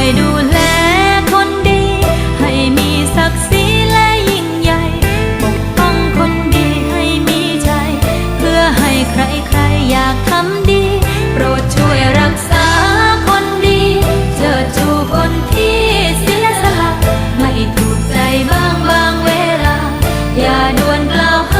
วยดูแลคนดี ให้มีศักดิ์ศรีและยิ่งใหญ่ ปกป้องคนดีให้มีใจ เพื่อให้ใครๆอยากทำดี โปรดช่วยรักษาคนดีเจิดชูคนที่เสียสละไม่ถูกใจบ้างบางเวลา อย่าด่วนกล่าวหา